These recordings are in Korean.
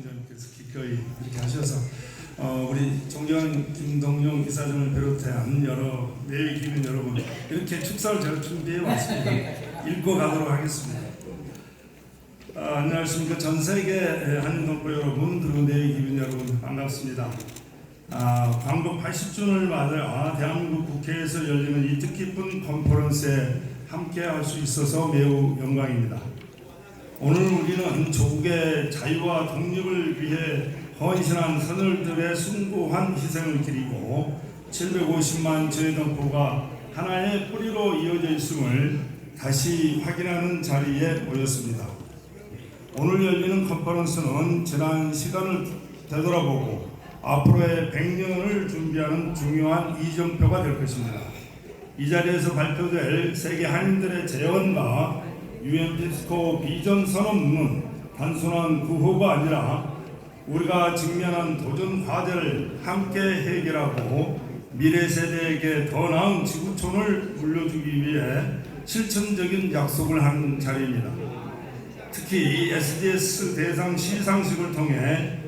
총장님께서 기꺼이 이렇게 하셔서 어, 우리 존경하는 김동영 이사장을 비롯한 여러 내외 기민 여러분 이렇게 축사를 제가 준비해 왔습니다. 읽고 가도록 하겠습니다. 아, 안녕하십니까 전 세계 한인동포 여러분 그리고 내외 기민 여러분 반갑습니다. 아, 광복 80주년을 맞아 대한민국 국회에서 열리는 이 뜻깊은 컨퍼런스에 함께 할 수 있어서 매우 영광입니다. 오늘 우리는 조국의 자유와 독립을 위해 헌신한 선열들의 숭고한 희생을 기리고 750만 저희 동포가 하나의 뿌리로 이어져 있음을 다시 확인하는 자리에 모였습니다. 오늘 열리는 컨퍼런스는 지난 시간을 되돌아보고 앞으로의 100년을 준비하는 중요한 이정표가 될 것입니다. 이 자리에서 발표될 세계 한인들의 재언과 유엔 피스코 비전 선언문은 단순한 구호가 아니라 우리가 직면한 도전 과제를 함께 해결하고 미래 세대에게 더 나은 지구촌을 물려주기 위해 실천적인 약속을 한 자리입니다. 특히 SDS 대상 시상식을 통해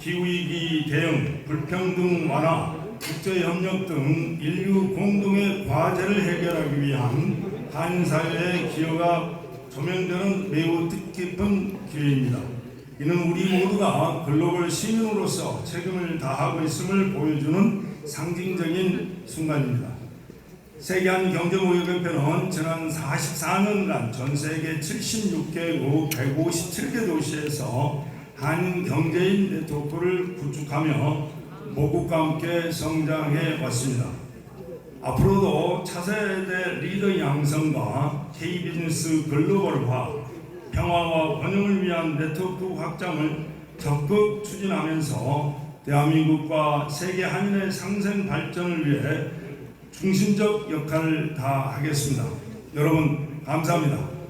기후위기 대응, 불평등 완화, 국제협력 등 인류 공동의 과제를 해결하기 위한 한사회의 기여가 조명되는 매우 뜻깊은 기회입니다. 이는 우리 모두가 글로벌 시민으로서 책임을 다하고 있음을 보여주는 상징적인 순간입니다. 세계한 경제무역협회는 지난 44년간 전 세계 76개국 157개 도시에서 한인 경제인 네트워크를 구축하며 모국과 함께 성장해 왔습니다. 앞으로도 차세대 리더 양성과 K비즈니스 글로벌화, 평화와 번영을 위한 네트워크 확장을 적극 추진하면서 대한민국과 세계 한인의 상생 발전을 위해 중심적 역할을 다하겠습니다. 여러분 감사합니다.